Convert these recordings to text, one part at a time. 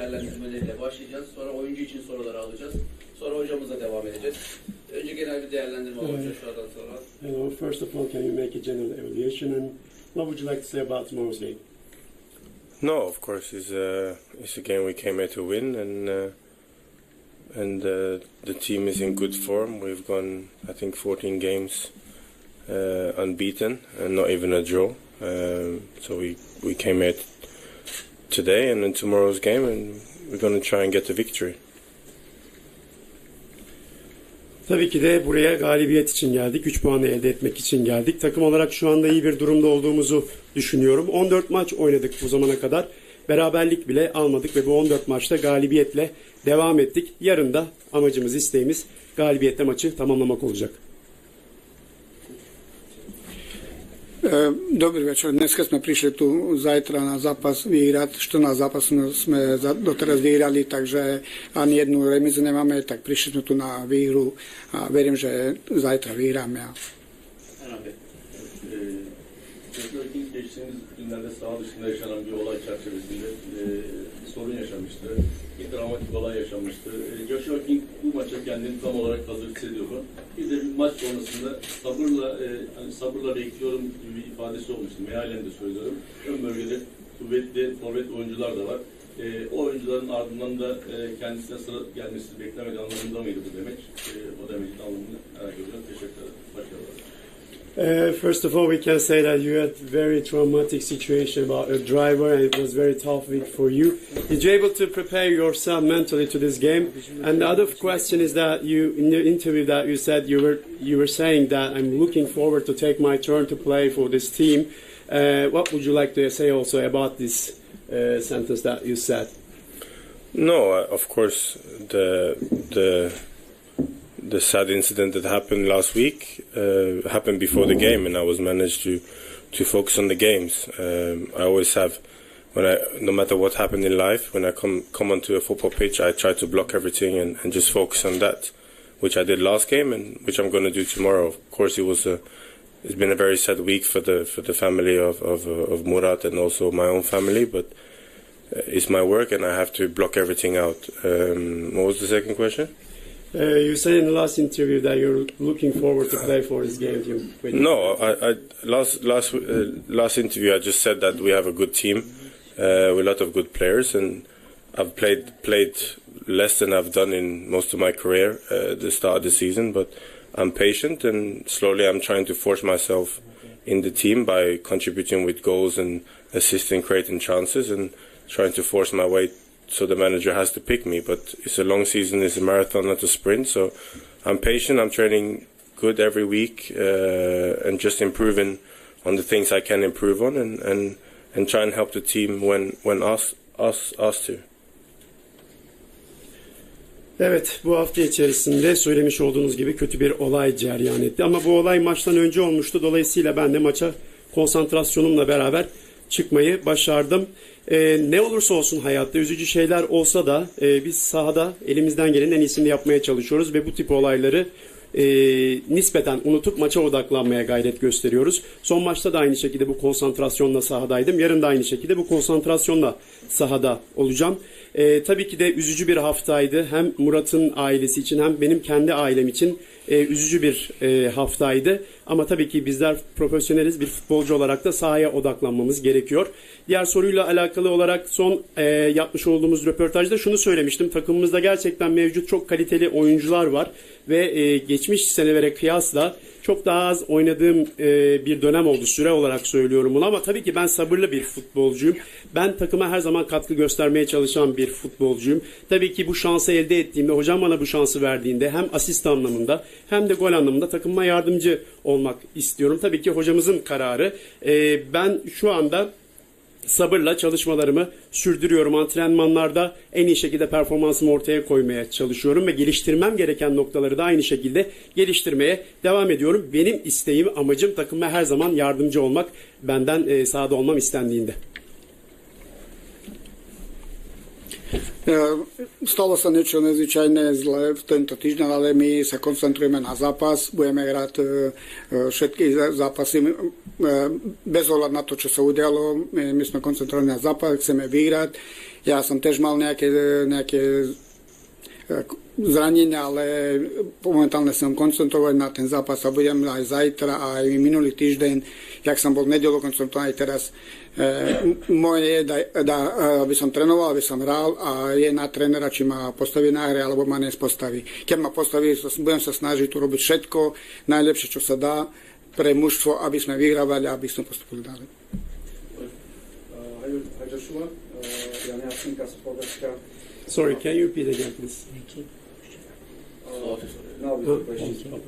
değerlendirmeleriyle başlayacağız. Sonra oyuncu için soruları alacağız. Sonra hocamıza devam edeceğiz. Önce genel bir değerlendirme olacak şu andan sonra. Hello, first of all, can you make a general evaluation and what would you like to say about tomorrow's game? No, of course, it's a it's a game we came here to win, and uh, and uh, the team is in good form. We've gone, I think, 14 games uh, unbeaten and not even a draw. Um, so we we came here t- today and in tomorrow's game, and we're going to try and get the victory. Tabii ki de buraya galibiyet için geldik. 3 puanı elde etmek için geldik. Takım olarak şu anda iyi bir durumda olduğumuzu düşünüyorum. 14 maç oynadık bu zamana kadar. Beraberlik bile almadık ve bu 14 maçta galibiyetle devam ettik. Yarın da amacımız, isteğimiz galibiyetle maçı tamamlamak olacak. Dobrý večer. Dneska sme prišli tu zajtra na zápas vyhrať. 14 zápasov sme doteraz vyhrali, takže ani jednu remizu nemáme, tak prišli sme tu na výhru a verím, že zajtra vyhráme. A Erhan Bey, e, Tekrar King geçtiğimiz günlerde saha dışında yaşanan bir olay çerçevesinde e, sorun yaşamıştı. Bir dramatik olay yaşanmıştı. E, Joshua King bu maça kendini tam olarak hazır hissediyor mu? Bir de bir maç sonrasında sabırla e, hani sabırla bekliyorum gibi bir ifadesi olmuştu. Mealen de söylüyorum. Ön bölgede kuvvetli forvet oyuncular da var. E, o oyuncuların ardından da e, kendisine sıra gelmesi beklemedi anlamında mıydı bu demek? E, o demekin anlamını merak ediyorum. Teşekkür ederim. Başarılar. Uh, first of all, we can say that you had very traumatic situation about a driver, and it was very tough week for you. Did you able to prepare yourself mentally to this game? And the other question is that you, in the interview, that you said you were you were saying that I'm looking forward to take my turn to play for this team. Uh, what would you like to say also about this uh, sentence that you said? No, uh, of course the the the sad incident that happened last week uh, happened before the game, and I was managed to to focus on the games. Um, I always have when I no matter what happened in life, when I come come onto a football pitch, I try to block everything and, and just focus on that, which I did last game and which I'm going to do tomorrow. Of course, it was a it's been a very sad week for the for the family of of, of Murat and also my own family, but. uh, It's my work, and I have to block everything out. Um, what was the second question? Uh, you said in the last interview that you're looking forward to play for this game. No, I, I last last uh, last interview I just said that we have a good team uh, with a lot of good players, and I've played played less than I've done in most of my career uh, at the start of the season. But I'm patient, and slowly I'm trying to force myself in the team by contributing with goals and assisting, creating chances, and trying to force my way so the manager has to pick me. But it's a long season, it's a marathon, not a sprint. So I'm patient. I'm training good every week uh, and just improving on the things I can improve on and, and, and try and help the team when when asked asked, asked to. Evet bu hafta içerisinde söylemiş olduğunuz gibi kötü bir olay cereyan etti. Ama bu olay maçtan önce olmuştu. Dolayısıyla ben de maça konsantrasyonumla beraber çıkmayı başardım. Ee, ne olursa olsun hayatta üzücü şeyler olsa da e, biz sahada elimizden gelenin en iyisini yapmaya çalışıyoruz ve bu tip olayları e, nispeten unutup maça odaklanmaya gayret gösteriyoruz. Son maçta da aynı şekilde bu konsantrasyonla sahadaydım. Yarın da aynı şekilde bu konsantrasyonla sahada olacağım. E, tabii ki de üzücü bir haftaydı. Hem Murat'ın ailesi için hem benim kendi ailem için e, üzücü bir e, haftaydı. Ama tabii ki bizler profesyoneliz bir futbolcu olarak da sahaya odaklanmamız gerekiyor. Diğer soruyla alakalı olarak son e, yapmış olduğumuz röportajda şunu söylemiştim. Takımımızda gerçekten mevcut çok kaliteli oyuncular var ve e, geçmiş senelere kıyasla çok daha az oynadığım e, bir dönem oldu süre olarak söylüyorum bunu ama tabii ki ben sabırlı bir futbolcuyum. Ben takıma her zaman katkı göstermeye çalışan bir futbolcuyum. Tabii ki bu şansı elde ettiğimde hocam bana bu şansı verdiğinde hem asist anlamında hem de gol anlamında takımıma yardımcı olmak istiyorum. Tabii ki hocamızın kararı. E, ben şu anda sabırla çalışmalarımı sürdürüyorum. Antrenmanlarda en iyi şekilde performansımı ortaya koymaya çalışıyorum ve geliştirmem gereken noktaları da aynı şekilde geliştirmeye devam ediyorum. Benim isteğim, amacım takıma her zaman yardımcı olmak. Benden e, sahada olmam istendiğinde. Stalo sa niečo nezvyčajné zle v tento týždeň, ale my sa koncentrujeme na zápas. Budeme hrať e, e, všetky zá- zápasy e, bez ohľadu na to, čo sa udialo. My, sme koncentrovaní na zápas, chceme vyhrať. Ja som tiež mal nejaké, nejaké zranenia, ale momentálne som koncentrovaný na ten zápas a budem aj zajtra, aj minulý týždeň, jak som bol v nedelu, aj teraz. E, moje je, da, da, aby som trénoval, aby som hral a je na trénera, či ma postaví na hre, alebo ma nespostaví. Keď ma postaví, budem sa snažiť urobiť všetko, najlepšie, čo sa dá pre mužstvo, aby sme vyhrávali a aby sme postupili ďalej. Sorry, can you repeat again please? Uh, now question.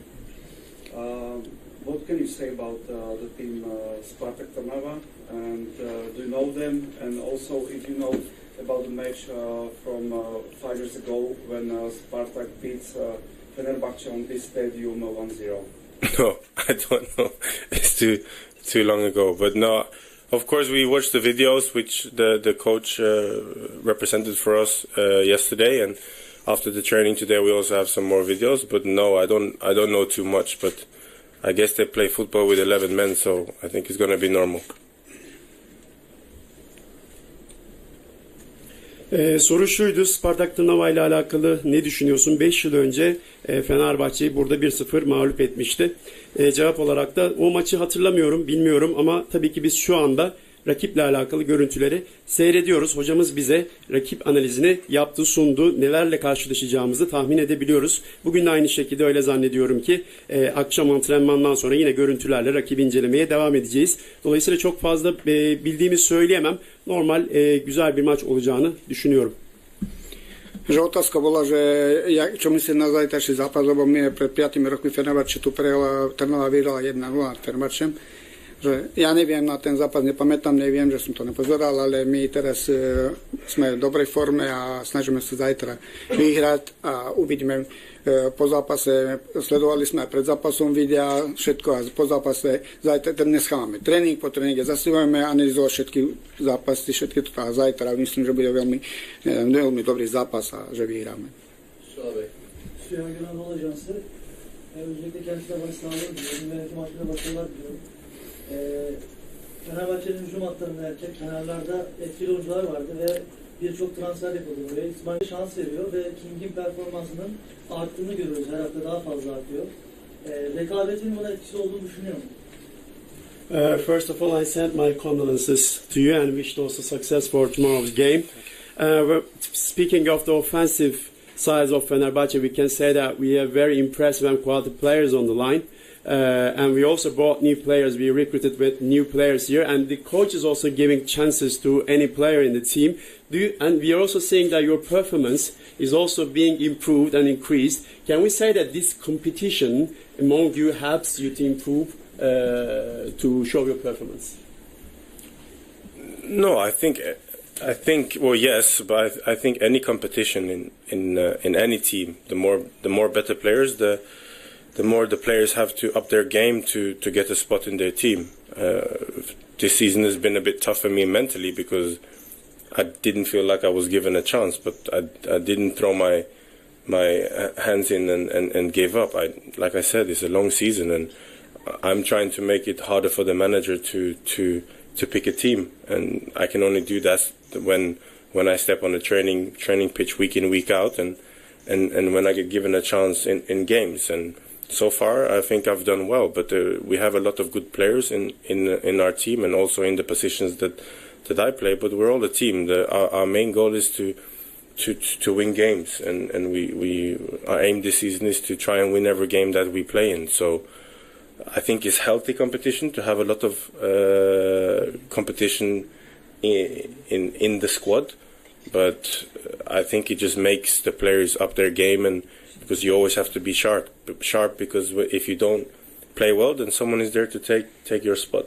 Uh, what can you say about uh, the team uh, Spartak Trnava and uh, do you know them and also if you know about the match uh, from uh, five years ago when uh, Spartak beats uh, Fenerbahce on this stadium uh, 1-0? No, I don't know. It's too too long ago. But no, of course we watched the videos which the the coach represented for us yesterday, and after the training today we also have some more videos. But no, I don't I don't know too much. But I guess they play football with 11 men, so I think it's going to be normal. Ee, soru şuydu, Spartak Tırnava ile alakalı ne düşünüyorsun? 5 yıl önce e, Fenerbahçe'yi burada 1-0 mağlup etmişti. E, cevap olarak da o maçı hatırlamıyorum, bilmiyorum ama tabii ki biz şu anda rakiple alakalı görüntüleri seyrediyoruz. Hocamız bize rakip analizini yaptı, sundu. Nelerle karşılaşacağımızı tahmin edebiliyoruz. Bugün de aynı şekilde öyle zannediyorum ki e, akşam antrenmandan sonra yine görüntülerle rakibi incelemeye devam edeceğiz. Dolayısıyla çok fazla e, bildiğimi söyleyemem. Normal, e, güzel bir maç olacağını düşünüyorum. Že otázka bola, že ja, čo myslíte na zajtrajší zápas, lebo my pred 5 rokmi Fenerbahce tu prejela, Trnava vyhrala 1-0 nad. Že ja neviem na ten zápas, nepamätám, neviem, že som to nepozeral, ale my teraz e, sme v dobrej forme a snažíme sa zajtra vyhrať a uvidíme e, po zápase, sledovali sme aj pred zápasom videa, všetko a po zápase, zajtra, dneska máme tréning, po tréninge zase budeme analyzovať všetky zápasy, všetky to a zajtra myslím, že bude veľmi, e, veľmi dobrý zápas a že vyhráme. Bey. Süleyman Günanoğlu Ajansı. E, öncelikle kendisine bana sağlık diliyorum. Yönetim hakkında başarılar diliyorum. E, Fenerbahçe'nin hücum hatlarında erkek kenarlarda etkili oyuncular vardı ve birçok transfer yapıldı buraya. İsmail şans veriyor ve King'in performansının arttığını görüyoruz. Her hafta daha fazla artıyor. E, rekabetin buna etkisi olduğunu düşünüyor musun? Uh, first of all, I send my condolences to you and wish also success for tomorrow's game. Uh, speaking of the offensive sides of Fenerbahce, we can say that we have very impressive and quality players on the line. Uh, and we also brought new players. We recruited with new players here, and the coach is also giving chances to any player in the team. You, and we are also seeing that your performance is also being improved and increased. Can we say that this competition among you helps you to improve uh, to show your performance? No, I think I think well yes, but I, I think any competition in in uh, in any team, the more the more better players, the the more the players have to up their game to to get a spot in their team. Uh, this season has been a bit tough for me mentally because I didn't feel like I was given a chance, but I I didn't throw my my hands in and, and, and gave up. I like I said, it's a long season and I'm trying to make it harder for the manager to to to pick a team, and I can only do that when when I step on the training training pitch week in week out, and and, and when I get given a chance in, in games. And so far, I think I've done well. But uh, we have a lot of good players in in in our team, and also in the positions that that I play. But we're all a team. The, our, our main goal is to. To, to win games and, and we, we our aim this season is to try and win every game that we play in so I think it's healthy competition to have a lot of uh, competition in, in in the squad, but I think it just makes the players up their game, and because you always have to be sharp, sharp because if you don't play well, then someone is there to take take your spot.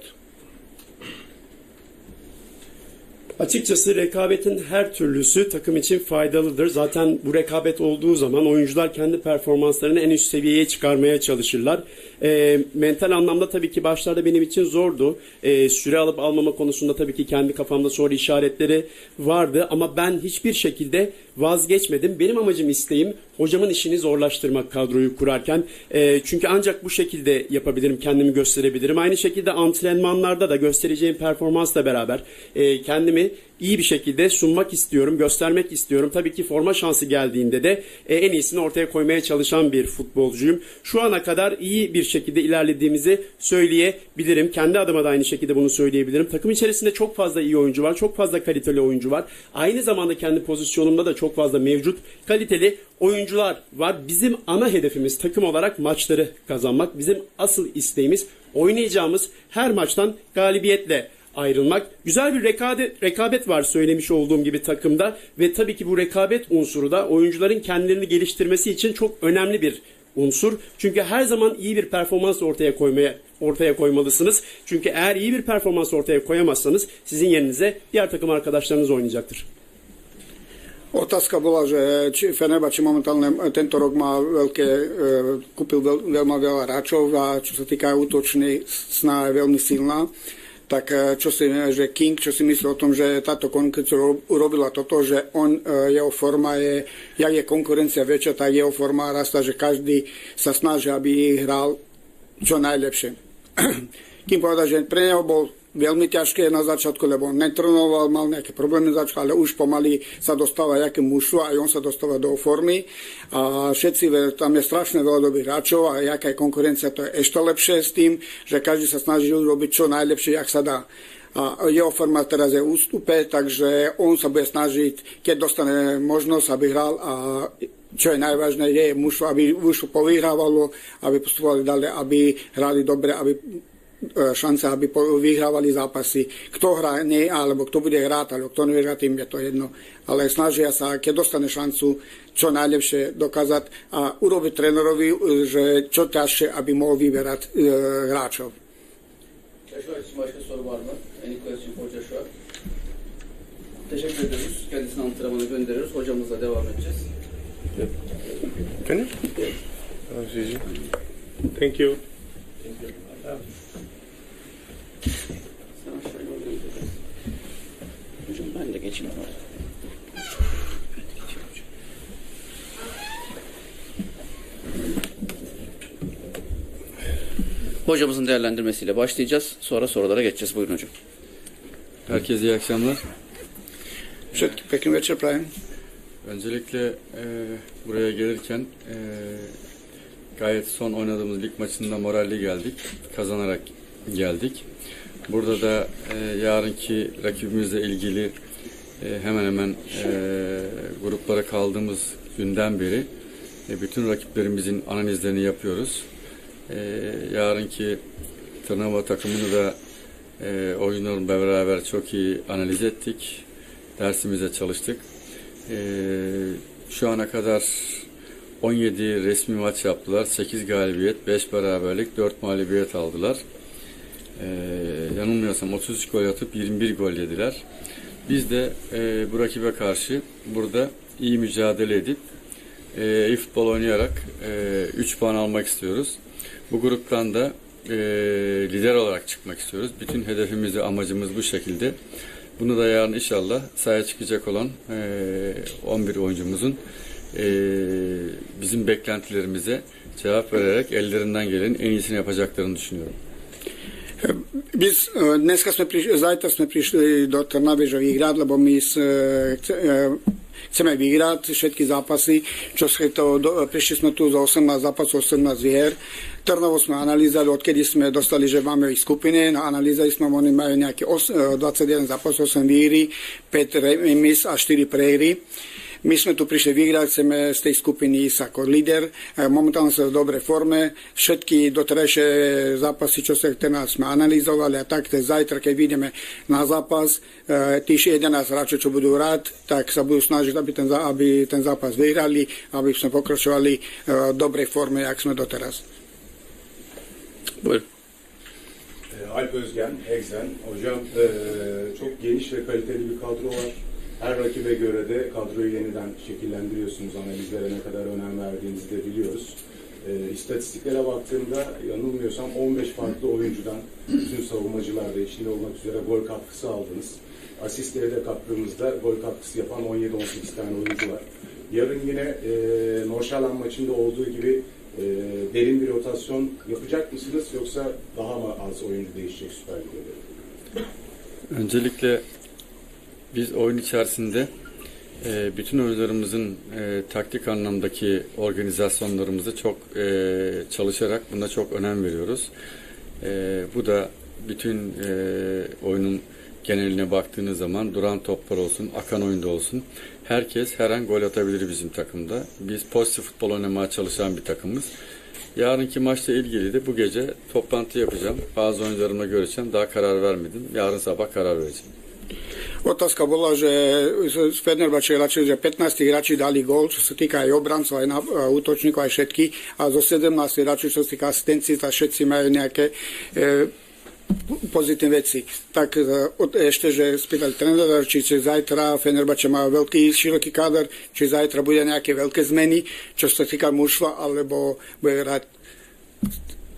Açıkçası rekabetin her türlüsü takım için faydalıdır. Zaten bu rekabet olduğu zaman oyuncular kendi performanslarını en üst seviyeye çıkarmaya çalışırlar. E, mental anlamda tabii ki başlarda benim için zordu. E, süre alıp almama konusunda tabii ki kendi kafamda soru işaretleri vardı. Ama ben hiçbir şekilde vazgeçmedim. Benim amacım isteğim hocamın işini zorlaştırmak kadroyu kurarken. E, çünkü ancak bu şekilde yapabilirim, kendimi gösterebilirim. Aynı şekilde antrenmanlarda da göstereceğim performansla beraber e, kendimi iyi bir şekilde sunmak istiyorum, göstermek istiyorum. Tabii ki forma şansı geldiğinde de e, en iyisini ortaya koymaya çalışan bir futbolcuyum. Şu ana kadar iyi bir şekilde ilerlediğimizi söyleyebilirim. Kendi adıma da aynı şekilde bunu söyleyebilirim. Takım içerisinde çok fazla iyi oyuncu var, çok fazla kaliteli oyuncu var. Aynı zamanda kendi pozisyonumda da çok fazla mevcut kaliteli oyuncular var. Bizim ana hedefimiz takım olarak maçları kazanmak. Bizim asıl isteğimiz oynayacağımız her maçtan galibiyetle ayrılmak. Güzel bir rekabet, rekabet var söylemiş olduğum gibi takımda ve tabii ki bu rekabet unsuru da oyuncuların kendilerini geliştirmesi için çok önemli bir unsur. Çünkü her zaman iyi bir performans ortaya koymaya ortaya koymalısınız. Çünkü eğer iyi bir performans ortaya koyamazsanız sizin yerinize diğer takım arkadaşlarınız oynayacaktır. Otázka bola, že či Fenerbahce momentálne tento rok má veľké, e, kúpil veľ, veľmi veľa hráčov a čo sa týka útočnej sná je veľmi silná. Tak e, čo si, že King, čo si myslí o tom, že táto konkurencia ro- urobila toto, že on, e, jeho forma je, jak je konkurencia väčšia, tak jeho forma rastá, že každý sa snaží, aby hral čo najlepšie. Kým povedal, že pre neho bol veľmi ťažké na začiatku, lebo on netrenoval, mal nejaké problémy začiatku, ale už pomaly sa dostáva jaké mužstvo, aj on sa dostáva do formy. A všetci, tam je strašne veľa dobrých hráčov a jaká je konkurencia, to je ešte lepšie s tým, že každý sa snaží urobiť čo najlepšie, jak sa dá. A jeho forma teraz je ústupe, takže on sa bude snažiť, keď dostane možnosť, aby hral a čo je najvážne, je mužstvo, aby mužstvo povyhrávalo, aby postupovali ďalej, aby hrali dobre, aby e, šance, aby po- vyhrávali zápasy. Kto hrá, nie, alebo kto bude hrať, alebo kto hrať, tým je to jedno. Ale snažia sa, keď dostane šancu, čo najlepšie dokázať a urobiť trénerovi, e, že čo ťažšie, aby mohol vyberať e, hráčov. Joshua için başka soru var mı? Any question for Joshua? Teşekkür ediyoruz. Kendisini antrenmana gönderiyoruz. Hocamızla devam edeceğiz. Can you? It's easy. Thank you. Hocam ben de geçeyim. Hocamızın değerlendirmesiyle başlayacağız. Sonra sorulara geçeceğiz. Buyurun hocam. Herkese iyi akşamlar. Všetky pekný večer prajem. Öncelikle e, buraya gelirken e, gayet son oynadığımız lig maçında moralli geldik. Kazanarak geldik. Burada da e, yarınki rakibimizle ilgili e, hemen hemen e, gruplara kaldığımız günden beri e, bütün rakiplerimizin analizlerini yapıyoruz. E, yarınki Tırnava takımını da e, oyunlarla beraber çok iyi analiz ettik. Dersimize çalıştık. Ee, şu ana kadar 17 resmi maç yaptılar. 8 galibiyet, 5 beraberlik, 4 mağlubiyet aldılar. Ee, yanılmıyorsam 33 gol atıp 21 gol yediler. Biz de e, bu rakibe karşı burada iyi mücadele edip e, iyi futbol oynayarak 3 puan almak istiyoruz. Bu gruptan da e, lider olarak çıkmak istiyoruz. Bütün hedefimiz ve amacımız bu şekilde. Bunu da yarın inşallah sahaya çıkacak olan e, 11 oyuncumuzun e, bizim beklentilerimize cevap vererek ellerinden gelen en iyisini yapacaklarını düşünüyorum. Biz e, dneska sme prišli, zajtra sme prišli do Trnavy, že vyhrať, lebo my s, e, e, chceme vyhrať všetky zápasy, čo sme to, do, prišli sme tu za 18 zápasov, 18 hier. Trnovo sme analýzali, odkedy sme dostali, že máme ich skupiny, no analýzali sme, oni majú nejaké os, e, 21 zápasov, 8 výhry, 5 remis a 4 prehry. My sme tu prišli vyhrať, chceme z tej skupiny ísť ako líder. E, Momentálne sme v dobrej forme. Všetky doterajšie zápasy, čo sa teraz sme analyzovali a tak, tak zajtra, keď vyjdeme na zápas, e, tých 11 hráčov, čo budú hrať, tak sa budú snažiť, aby ten, aby ten zápas vyhrali, aby sme pokračovali e, v dobrej forme, jak sme doteraz. Buyurun. Alp Özgen, Egzen. Hocam çok geniş ve kaliteli bir kadro var. Her rakibe göre de kadroyu yeniden şekillendiriyorsunuz. Analizlere ne kadar önem verdiğinizi de biliyoruz. E, istatistiklere baktığımda yanılmıyorsam 15 farklı oyuncudan bütün savunmacılar da içinde olmak üzere gol katkısı aldınız. Asistlere de kattığımızda gol katkısı yapan 17-18 tane oyuncu var. Yarın yine e, Norşalan maçında olduğu gibi e, derin bir rotasyon yapacak mısınız yoksa daha mı az oyuncu değişecek Süper Lig'de? Öncelikle biz oyun içerisinde e, bütün oyuncularımızın e, taktik anlamdaki organizasyonlarımızı çok e, çalışarak buna çok önem veriyoruz. E, bu da bütün e, oyunun geneline baktığınız zaman duran toplar olsun, akan oyunda olsun herkes her an gol atabilir bizim takımda. Biz pozitif futbol oynamaya çalışan bir takımız. Yarınki maçla ilgili de bu gece toplantı yapacağım. Bazı oyuncularımla görüşeceğim. Daha karar vermedim. Yarın sabah karar vereceğim. Otázka bola, že z Fenerbahče radšej, že 15 hráči dali gól, čo sa týka aj obrancov, aj a útočníkov, aj všetky. A zo 17 hráčov, čo sa týka asistencií, tak všetci majú nejaké e, pozitívne veci. Tak e, ešte, že spýtali trénera, či, zajtra Fenerbahče má veľký, široký káder, či zajtra bude nejaké veľké zmeny, čo sa týka mužstva, alebo bude hrať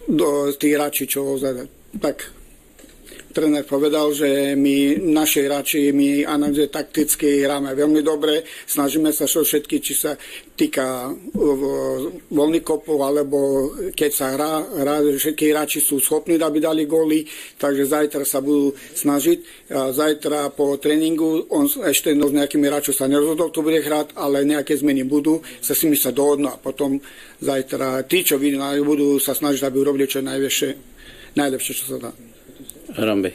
do tých hráči, čo tak tréner povedal, že my, naši hráči, my analýzuje takticky, hráme veľmi dobre, snažíme sa čo všetky, či sa týka voľných kopov, alebo keď sa hrá, hrá, všetky hráči sú schopní, aby dali góly, takže zajtra sa budú snažiť. A zajtra po tréningu, on ešte no, s nejakými hráčom sa nerozhodol, kto bude hrať, ale nejaké zmeny budú, sa s nimi sa dohodnú a potom zajtra tí, čo vidí, budú sa snažiť, aby urobili čo najlepšie, najlepšie, čo sa dá. Erhan Bey.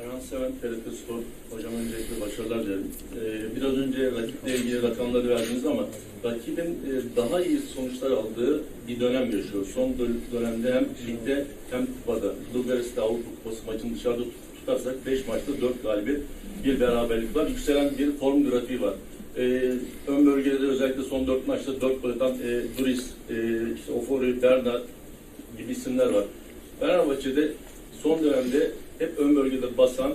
Erhan Seven, TRT Spor. Hocam öncelikle başarılar dilerim. Ee, biraz önce rakiple ilgili rakamları verdiniz ama rakibin e, daha iyi sonuçlar aldığı bir dönem yaşıyor. Son dö- dönemde hem ligde hem kupada. Bulgaris'te Avrupa Kupası maçını dışarıda tut- tutarsak 5 maçta 4 galibiyet, bir beraberlik var. Yükselen bir form grafiği var. Ee, ön bölgede de özellikle son 4 maçta 4 gol atan e, Duris, e, işte Ofori, Bernard gibi isimler var. Fenerbahçe'de son dönemde hep ön bölgede basan,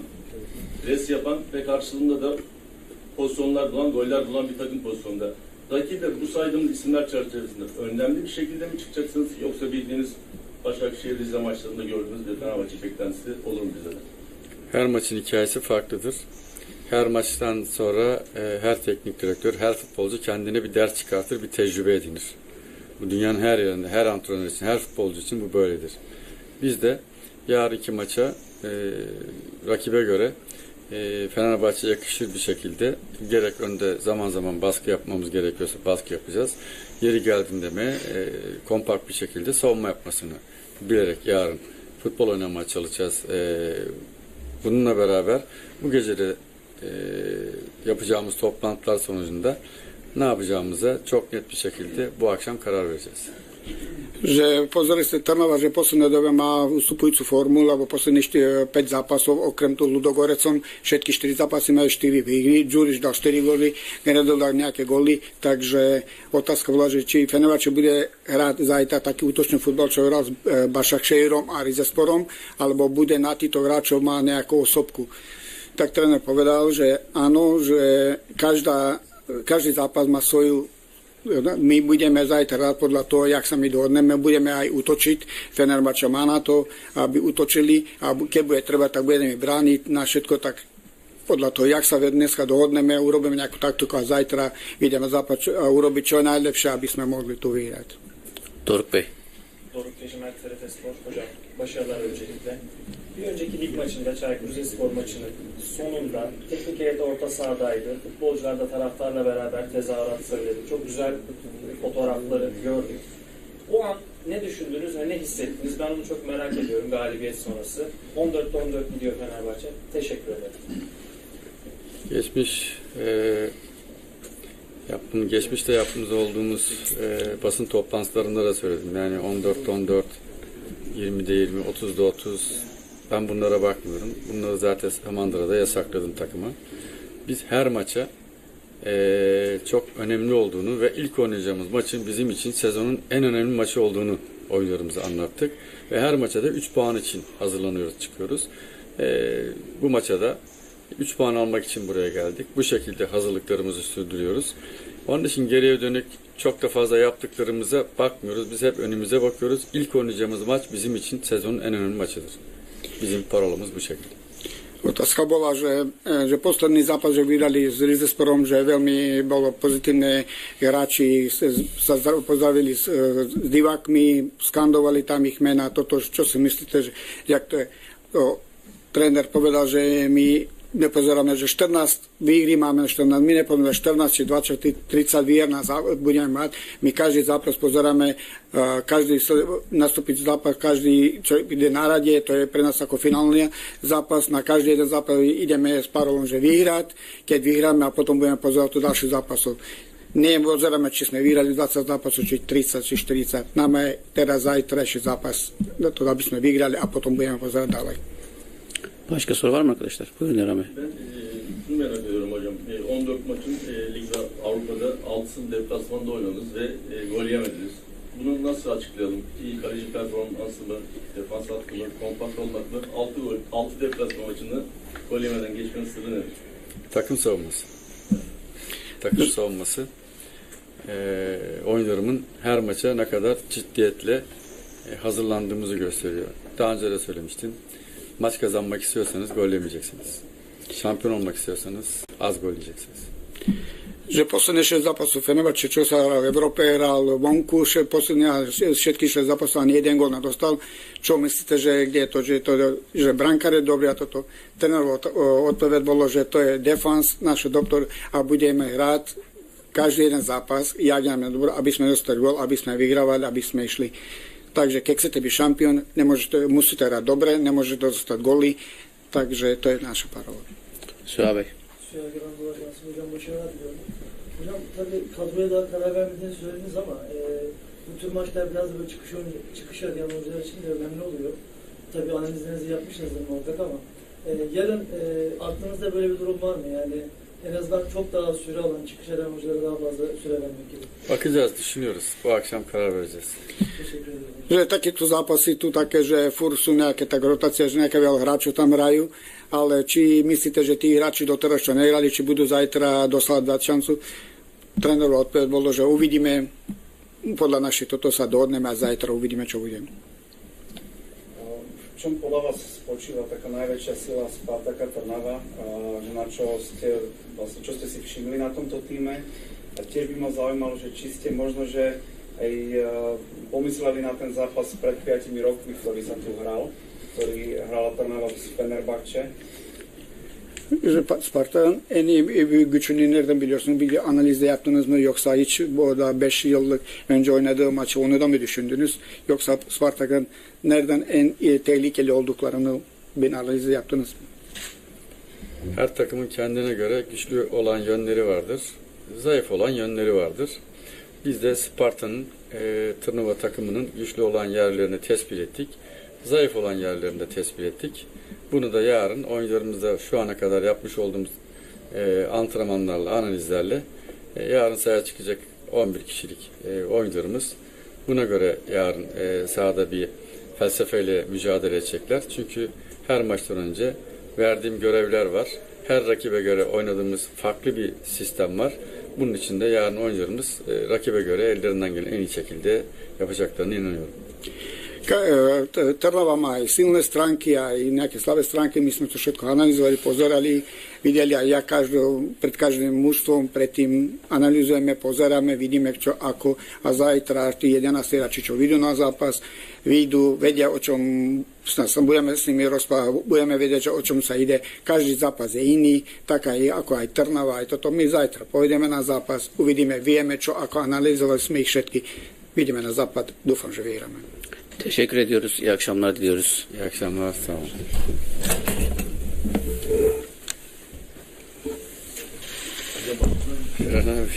res yapan ve karşılığında da pozisyonlar bulan, goller bulan bir takım pozisyonda. Rakibe bu saydığımız isimler çerçevesinde önemli bir şekilde mi çıkacaksınız yoksa bildiğiniz Başakşehir Rize maçlarında gördüğünüz bir Fenerbahçe beklentisi olur mu bize de? Her maçın hikayesi farklıdır. Her maçtan sonra e, her teknik direktör, her futbolcu kendine bir ders çıkartır, bir tecrübe edinir. Bu dünyanın her yerinde, her antrenör için, her futbolcu için bu böyledir. Biz de yarınki maça e, rakibe göre e, Fenerbahçe yakışır bir şekilde gerek önde zaman zaman baskı yapmamız gerekiyorsa baskı yapacağız. Yeri geldiğinde mi e, kompakt bir şekilde savunma yapmasını bilerek yarın futbol oynamaya çalışacağız. E, bununla beraber bu gece de e, yapacağımız toplantılar sonucunda ne yapacağımıza çok net bir şekilde bu akşam karar vereceğiz. Že pozreli ste Trnava, že posledné dobe má ustupujúcu formu, lebo posledných 5 zápasov, okrem toho Ludogorecom, všetky 4 zápasy majú 4 výhry, Đuriš dal 4 góly, Genedol dal nejaké góly, takže otázka bola, že či Fenerbahce bude hrať zajtra taký útočný futbal, čo hral s e, Bašakšejrom a Rizesporom, alebo bude na týchto hráčov má nejakú osobku. Tak tréner povedal, že áno, že každá, každý zápas má svoju my budeme zajtra podľa toho, jak sa my dohodneme, budeme aj útočiť. Fenerbahce má na to, aby útočili a keď bude treba, tak budeme brániť na všetko, tak podľa toho, jak sa dneska dohodneme, urobíme nejakú taktiku a zajtra ideme západ a urobiť čo najlepšie, aby sme mohli tu vyhrať. Bey. Doruk Teşemer TRT Spor. Hocam başarılar öncelikle. Bir önceki lig maçında Çaykur Rizespor maçının sonunda teknik heyet orta sahadaydı. Futbolcular da taraftarla beraber tezahürat söyledi. Çok güzel fotoğrafları gördük. O an ne düşündünüz ve ne hissettiniz? Ben onu çok merak ediyorum galibiyet sonrası. 14'te 14 gidiyor Fenerbahçe. Teşekkür ederim. Geçmiş e, yaptığım, geçmişte yaptığımız olduğumuz e, basın toplantılarında da söyledim. Yani 14'te 14, 20'de 20, 30'da 30. Ben bunlara bakmıyorum. Bunları zaten Samandıra'da yasakladım takıma. Biz her maça e, çok önemli olduğunu ve ilk oynayacağımız maçın bizim için sezonun en önemli maçı olduğunu oyuncularımıza anlattık. Ve her maça da 3 puan için hazırlanıyoruz, çıkıyoruz. E, bu maça da 3 puan almak için buraya geldik. Bu şekilde hazırlıklarımızı sürdürüyoruz. Onun için geriye dönük çok da fazla yaptıklarımıza bakmıyoruz. Biz hep önümüze bakıyoruz. İlk oynayacağımız maç bizim için sezonun en önemli maçıdır. Bizim parolamız bu şekilde. Otázka bola, že, e, že posledný zápas, že vydali s Rizesporom, že veľmi bolo pozitívne, hráči sa zdra- pozdravili s, e, s divákmi, skandovali tam ich mena, toto, čo si myslíte, že jak to je, to, tréner povedal, že my nepozeráme, že 14 výhry máme 14, my nepozeráme 14 či 20, 30 výher na zá- budeme mať. My každý zápas pozeráme, uh, každý nastúpiť zápas, každý, čo ide na rade, to je pre nás ako finálny zápas. Na každý jeden zápas ideme s parolom, že vyhrať. Keď vyhráme a potom budeme pozerať do ďalších zápasov. Nie pozeráme, či sme vyhrali 20 zápasov, či 30, či 40. Máme teraz zajtrajší zápas, to aby sme vyhrali a potom budeme pozerať ďalej. Başka soru var mı arkadaşlar? Buyurun Rami. Ben e, şunu merak ediyorum hocam. E, 14 maçın e, Ligde Avrupa'da 6'sını deplasmanda oynadınız ve e, gol yemediniz. Bunu nasıl açıklayalım? İyi kaleci performansı mı, defans hattı mı, kompakt olmak mı? 6 gol, 6 deplasman maçında gol yemeden geçmenin sırrı nedir? Takım savunması. Takım savunması. Eee oyunlarımın her maça ne kadar ciddiyetle e, hazırlandığımızı gösteriyor. Daha önce de söylemiştim. Maç kazanmak istiyorsanız gol yemeyeceksiniz. Şampiyon olmak istiyorsanız az gol yiyeceksiniz. že posledné 6 zápasov Fenerbahče, čo sa hral v Európe, hral vonku, še, posledné, všetky 6 zápasov ani jeden gól nedostal. Čo myslíte, že kde je to, že, je to, že brankár je dobrý a toto? Trénerov od- odpoveď bolo, že to je defans, náš doktor a budeme hrať každý jeden zápas, jak nám je dobro, aby sme dostali gól, aby sme vyhrávali, aby sme išli. Takže keď chcete byť šampión, nemôžete, musíte hrať dobre, nemôžete dostať góly, takže to je naša parola. Süha Bey. Bir anda ajansı hocam başarılar diliyorum. Hocam tabii kadroya daha karar vermediğini söylediniz ama e, bu tür maçlar biraz da böyle çıkış, çıkış arayan oyuncular için de önemli oluyor. Tabii analizlerinizi yapmışsınızdır muhakkak ama e, yarın e, aklınızda böyle bir durum var mı? Yani en azından çok daha süre alan, çıkış eden oyunculara daha fazla süre vermek gibi. Bakacağız, düşünüyoruz. Bu akşam karar vereceğiz. Teşekkür ederim. Že takéto zápasy tu také, že fur sú nejaké tak rotácie, že nejaké veľa hráčov tam hrajú, ale či myslíte, že tí hráči doteraz čo nehrali, či budú zajtra doslať dať šancu? Trénerová odpoveď bolo, že uvidíme, podľa našich toto sa dohodneme a zajtra uvidíme, čo bude. V čom podľa vás spočíva taká najväčšia sila Spartaka Trnava, že na čo ste, vlastne, čo ste si všimli na tomto týme? A tiež by ma zaujímalo, že či ste možno, že aj e, pomysleli na ten zápas pred 5 rokmi, ktorý sa tu hral, ktorý hrala Trnava s Fenerbahce. Že Pa- Sparta en iyi en büyük gücünü nereden biliyorsunuz? Bir analizde yaptınız mı? Yoksa hiç bu da 5 yıllık önce oynadığı maçı onu da mı düşündünüz? Yoksa Spartak'ın nereden en iyi, tehlikeli olduklarını bir analiz yaptınız mı? Her takımın kendine göre güçlü olan yönleri vardır. Zayıf olan yönleri vardır. Biz de Sparta'nın e, turnuva takımının güçlü olan yerlerini tespit ettik. Zayıf olan yerlerini de tespit ettik. Bunu da yarın oyuncularımızda şu ana kadar yapmış olduğumuz e, antrenmanlarla, analizlerle e, yarın sahaya çıkacak 11 kişilik e, oyuncularımız buna göre yarın e, sahada bir felsefeyle mücadele edecekler. Çünkü her maçtan önce verdiğim görevler var. Her rakibe göre oynadığımız farklı bir sistem var. Bunun için de yarın oyuncularımız e, rakibe göre ellerinden gelen en iyi şekilde yapacaklarına inanıyorum. E, Trnava má aj silné stránky, aj nejaké slabé stránky. My sme to všetko analyzovali, pozerali, videli aj ja každou, pred každým mužstvom, predtým analyzujeme, pozeráme, vidíme čo, ako a zajtra tí 11 hráči, čo vyjdú na zápas, vyjdú, vedia o čom sa budeme s nimi rozprávať, budeme vedieť, že o čom sa ide. Každý zápas je iný, tak aj ako aj Trnava, aj toto. My zajtra pôjdeme na zápas, uvidíme, vieme čo, ako analyzovali sme ich všetky. Vidíme na západ, dúfam, že vyhráme. Teşekkür ediyoruz. İyi akşamlar diliyoruz. İyi akşamlar, sağ olun. Eren abi.